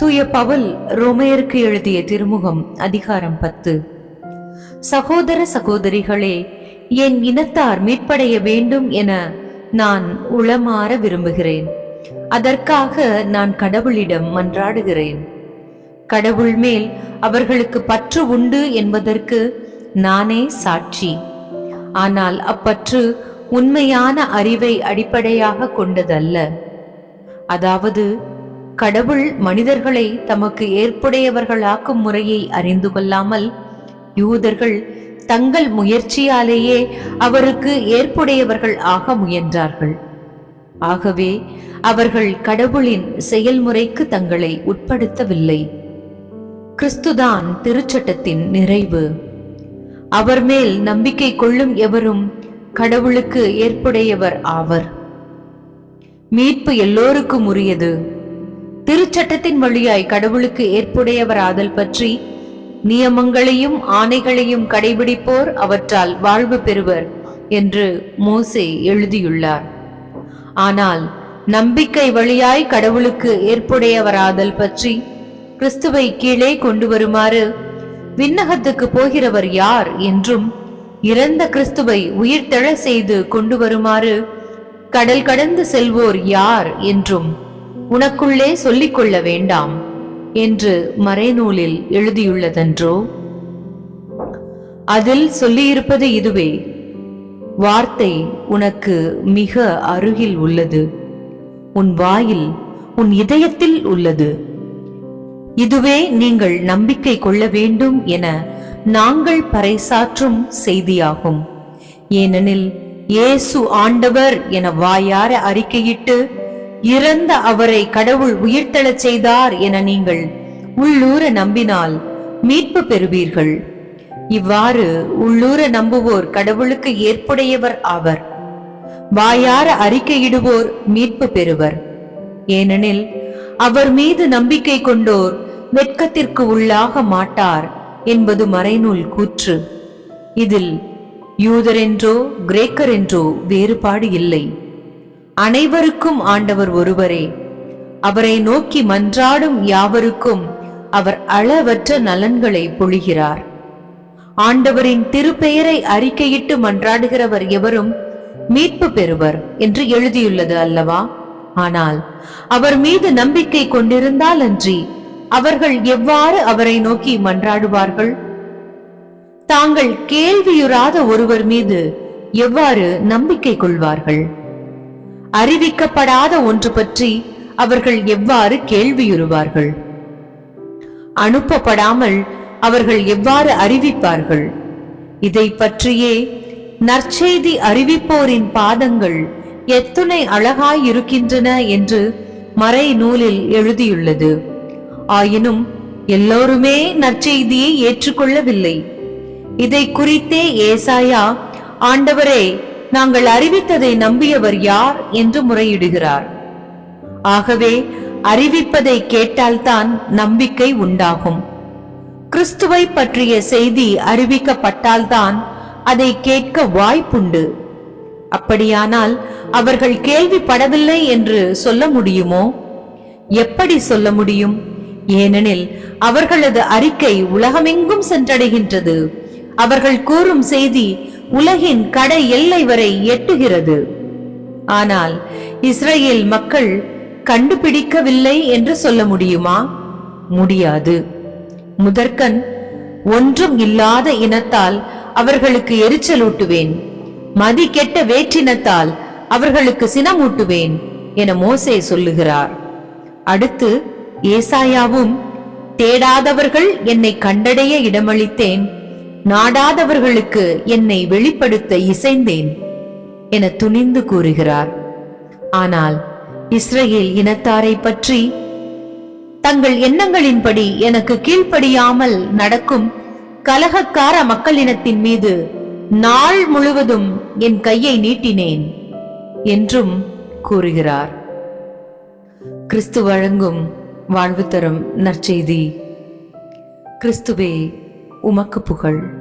தூய பவல் ரோமையருக்கு எழுதிய திருமுகம் அதிகாரம் பத்து. சகோதர சகோதரிகளே என் இனத்தார் மீட்படைய வேண்டும் என நான் உளமாற விரும்புகிறேன். அதற்காக நான் கடவுளிடம் மன்றாடுகிறேன். கடவுள் மேல் அவர்களுக்கு பற்று உண்டு என்பதற்கு நானே சாட்சி. ஆனால் அப்பற்று உண்மையான அறிவை அடிப்படையாக கொண்டதல்ல. அதாவது கடவுள் மனிதர்களை தமக்கு ஏற்புடையவர்களாக்கும் முறையை அறிந்து கொள்ளாமல் யூதர்கள் தங்கள் முயற்சியாலேயே அவருக்கு ஏற்புடையவர்கள் ஆக முயன்றார்கள். ஆகவே அவர்கள் கடவுளின் செயல்முறைக்கு தங்களை உட்படுத்தவில்லை. கிறிஸ்துதான் திருச்சட்டத்தின் நிறைவு. அவர் மேல் நம்பிக்கை கொள்ளும் எவரும் கடவுளுக்கு ஏற்புடையவர் ஆவர். மீட்பு எல்லோருக்கும் உரியது. திருச்சட்டத்தின் வழியாய் கடவுளுக்கு ஏற்புடையவராதல் பற்றி நியமங்களையும் ஆணைகளையும் கடைபிடிப்போர் அவற்றால் வாழ்வு பெறுவர் என்று மோசே எழுதியுள்ளார். ஆனால் நம்பிக்கை வழியாய் கடவுளுக்கு ஏற்புடையவராதல் பற்றி கிறிஸ்துவை கீழே கொண்டு வருமாறு விண்ணகத்துக்கு போகிறவர் யார் என்றும் இறந்த கிறிஸ்துவை உயிர்த்தெழ செய்து கொண்டு வருமாறு கடல் கடந்து செல்வோர் யார் என்றும் உனக்குள்ளே சொல்லிக் கொள்ள வேண்டாம் என்று மறைநூலில் எழுதியுள்ளதன்றோ? அதில் சொல்லியிருப்பது இதுவே. வார்த்தை உனக்கு மிக அருகில் உள்ளது. உன் வாயில் உன் இதயத்தில் உள்ளது. இதுவே நீங்கள் நம்பிக்கை கொள்ள வேண்டும் என நாங்கள் பறைசாற்றும் செய்தியாகும். ஏனெனில் இயேசு ஆண்டவர் என வாயார அறிக்கையிட்டு இறந்த அவரை கடவுள் உயிர்த்தெழச் செய்தார் என நீங்கள் உள்ளூர நம்பினால் மீட்பு பெறுவீர்கள். இவ்வாறு உள்ளூர நம்புவோர் கடவுளுக்கு ஏற்புடையவர் ஆவர். வாயார அறிக்கையிடுவோர் மீட்பு பெறுவர். ஏனெனில் அவர் மீது நம்பிக்கை கொண்டோர் வெட்கத்திற்கு உள்ளாக மாட்டார் என்பது மறைநூல் கூற்று. இதில் யூதரென்றோ கிரேக்கர் என்றோ வேறுபாடு இல்லை. அனைவருக்கும் ஆண்டவர் ஒருவரே. அவரை நோக்கி மன்றாடும் யாவருக்கும் அவர் அளவற்ற நலன்களை பொழிகிறார். ஆண்டவரின் திருப்பெயரை அறிக்கையிட்டு மன்றாடுகிறவர் எவரும் மீட்பு பெறுவர் என்று எழுதியுள்ளது அல்லவா? ஆனால் அவர் மீது நம்பிக்கை கொண்டிருந்தால் அன்றி அவர்கள் எவ்வாறு அவரை நோக்கி மன்றாடுவார்கள்? தாங்கள் கேள்வியுறாத ஒருவர் மீது எவ்வாறு நம்பிக்கை கொள்வார்கள்? அறிவிக்கப்படாத ஒன்று பற்றி அவர்கள் எவ்வாறு கேள்வியுறுவார்கள்? அனுப்பப்படாமல் அவர்கள் எவ்வாறு அறிவிப்பார்கள்? இதை பற்றியே நற்செய்தி அறிவிப்போரின் பாதங்கள் எத்துணை அழகாய் இருக்கின்றன என்று மறை நூலில் எழுதியுள்ளது. ஆயினும் எல்லோருமே நற்செய்தியை ஏற்றுக்கொள்ளவில்லை. இதை குறித்தே ஏசாயா ஆண்டவரே நாங்கள் அறிவித்ததை நம்பியவர் யார் என்று முறையிடுகிறார். ஆகவே அறிவிப்பதை கேட்டால்தான் நம்பிக்கை உண்டாகும். கிறிஸ்துவை பற்றிய செய்தி அறிவிக்கப்பட்டால்தான் அதை கேட்க வாய்ப்புண்டு. அப்படியானால் அவர்கள் கேள்விப்படவில்லை என்று சொல்ல முடியுமோ? எப்படி சொல்ல முடியும்? ஏனெனில் அவர்களது அறிக்கை உலகமெங்கும் சென்றடைகின்றது. அவர்கள் கூறும் செய்தி உலகின் கடை எல்லை வரை எட்டுகிறது. ஆனால் இஸ்ரேல் மக்கள் கண்டுபிடிக்கவில்லை என்று சொல்ல முடியுமா? முடியாது. முதற்கண் ஒன்றும் இல்லாத இனத்தால் அவர்களுக்கு எரிச்சலூட்டுவேன். மதி கெட்ட வேற்றினத்தால் அவர்களுக்கு சினமூட்டுவேன் என மோசே சொல்லுகிறார். அடுத்து ஏசாயாவும் தேடாதவர்கள் என்னை கண்டடைய இடமளித்தேன். நாடாதவர்களுக்கு என்னை வெளிப்படுத்த இசைந்தேன் என துணிந்து கூறுகிறார். ஆனால் இஸ்ரேல் இனத்தாரை பற்றி தங்கள் எண்ணங்களின்படி எனக்கு கீழ்ப்படியாமல் நடக்கும் கலகக்கார மக்களினத்தின் மீது நாள் முழுவதும் என் கையை நீட்டினேன் என்றும் கூறுகிறார். கிறிஸ்து வழங்கும் வாழ்வு தரும் நற்செய்தி. கிறிஸ்துவே உமக்கு புகழ்.